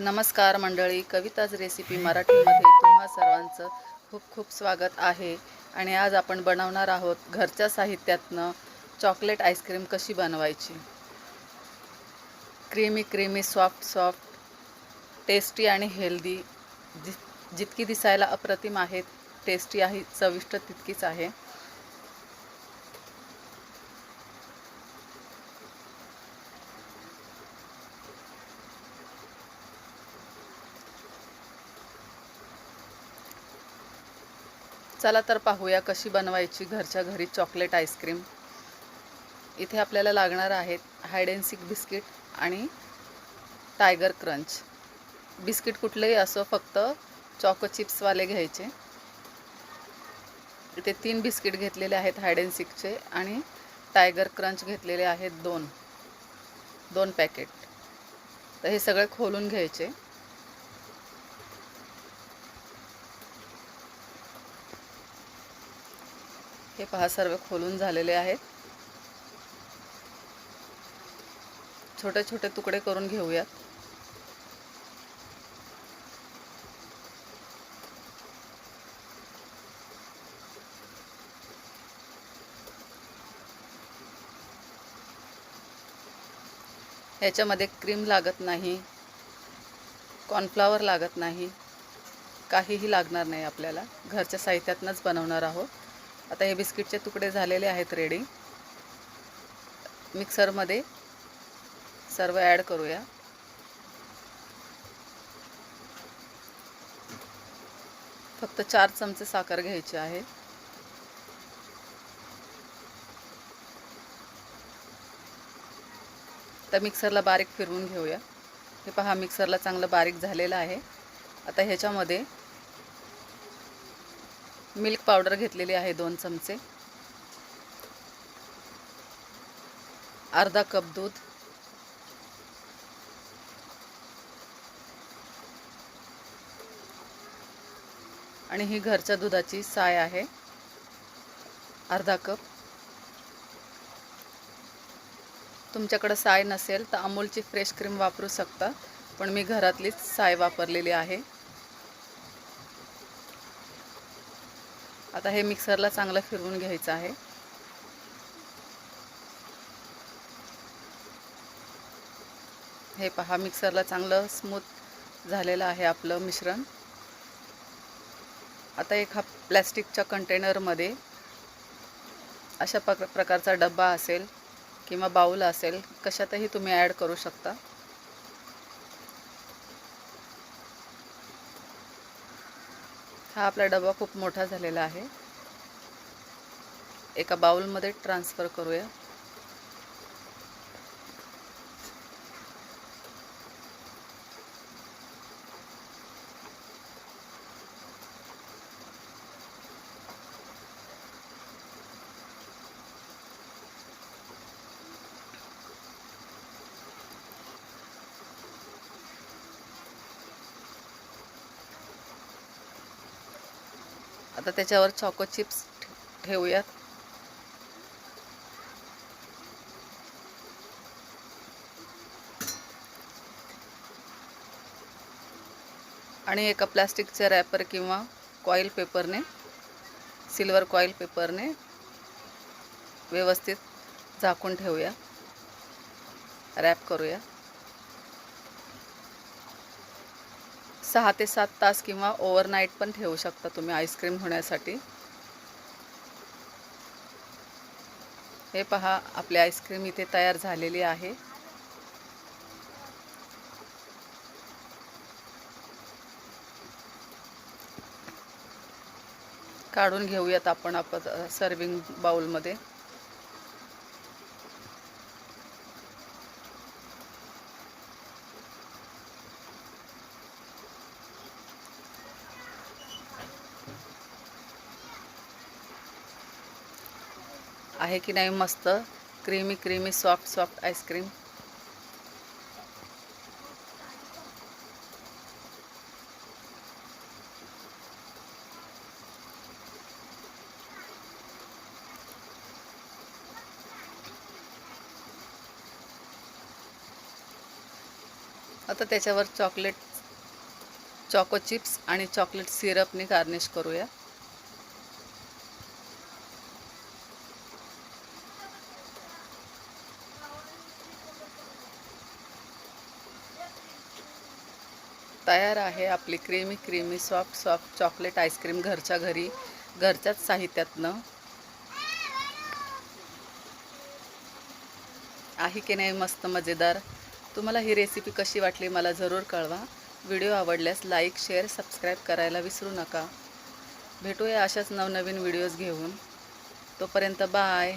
नमस्कार मंडळी कविताज रेसिपी मराठीमध्ये तुम्हा सर्वांचं खूप खूप स्वागत आहे. आणि आज आपण बनवणार आहोत घरच्या साहित्यातनं चॉकलेट आईस्क्रीम कशी बनवायची. Creamy creamy soft soft tasty आणि हेल्दी जि जितकी दिसायला अप्रतिम आहे टेस्टी आहे चविष्ट तितकीच आहे. चला तर पाहूया कशी बनवायची घरच्या घरी चॉकलेट आईस्क्रीम. इथे आपल्याला लागणार आहेत हायड अँड सिक बिस्किट आणि टायगर क्रंच बिस्किट कुठलेही असो फक्त चॉको चिप्सवाले घ्यायचे. इथे तीन बिस्किट घेतलेले आहेत हायड अँड सीकचे आणि टायगर क्रंच घेतलेले आहेत दोन. दोन पॅकेट तर हे सगळे खोलून घ्यायचे. हे पहा सर्व खोलून झालेले आहेत. छोटे छोटे तुकडे करून घेऊयात. ह्याच्यामध्ये क्रीम लागत नाही कॉर्नफ्लावर लागत नाही काहीही लागणार नाही आपल्याला. घरच्या साहित्यातनंच बनवणार आहोत. आता हे बिस्किटचे तुकडे झालेले आहेत रेडी मिक्सरमध्ये सर्व ॲड करूया. फक्त चार चमचे साखर घ्यायची आहे. तर मिक्सरला बारीक फिरवून घेऊया. हे पहा मिक्सरला चांगलं बारीक झालेलं आहे. आता ह्याच्यामध्ये मिल्क पावडर घेतलेली आहे दोन चमचे. अर्धा कप दूध. आणि ही घरच्या दुधाची साय आहे. अर्धा कप. तुमच्याकडं साय नसेल तर अमूलची फ्रेश क्रीम वापरू शकता पण मी घरातलीच साय वापरलेली आहे. आता हे मिक्सरला चांगलं फिरवून घ्यायचं आहे. हे पहा मिक्सरला चांगलं स्मूथ झालेलं आहे आपलं मिश्रण. आता एक हा प्लॅस्टिकच्या कंटेनरमध्ये अशा प्रक प्रकारचा डब्बा असेल किंवा बाऊल असेल कशातही तुम्ही ॲड करू शकता. हा आपला डबा खूप मोठा झालेला आहे. एका बाउलमध्ये ट्रान्सफर करूया. आता त्याच्यावर चॉको चिप्स ठेवूयात. आणि एका प्लास्टिकच्या रॅपर किंवा कॉईल पेपरने सिल्वर कॉईल पेपरने व्यवस्थित झाकून ठेवूया. रॅप करूया. सहा ते सात तास किंवा ओव्हरनाईट पण ठेवू शकता तुम्ही आईस्क्रीम होण्यासाठी. हे पहा आपली आईस्क्रीम इथे तयार झालेली आहे. काढून घेऊयात आपण आपण सर्विंग बाउलमध्ये आहे की नाही मस्त. Creamy creamy soft soft ice cream आता त्याच्यावर चॉकलेट चॉको चिप्स आणि चॉकलेट सिरपने गार्निश करूया. तयार आहे आपली creamy creamy soft soft chocolate ice cream घरच्या घरी घरच्याच साहित्यातनं. आहे की नाही मस्त मजेदार? तुम्हाला ही रेसिपी कशी वाटली मला जरूर कळवा. व्हिडिओ आवडल्यास लाईक शेअर सबस्क्राईब करायला विसरू नका. भेटूया अशाच नवनवीन व्हिडिओज घेऊन. तोपर्यंत बाय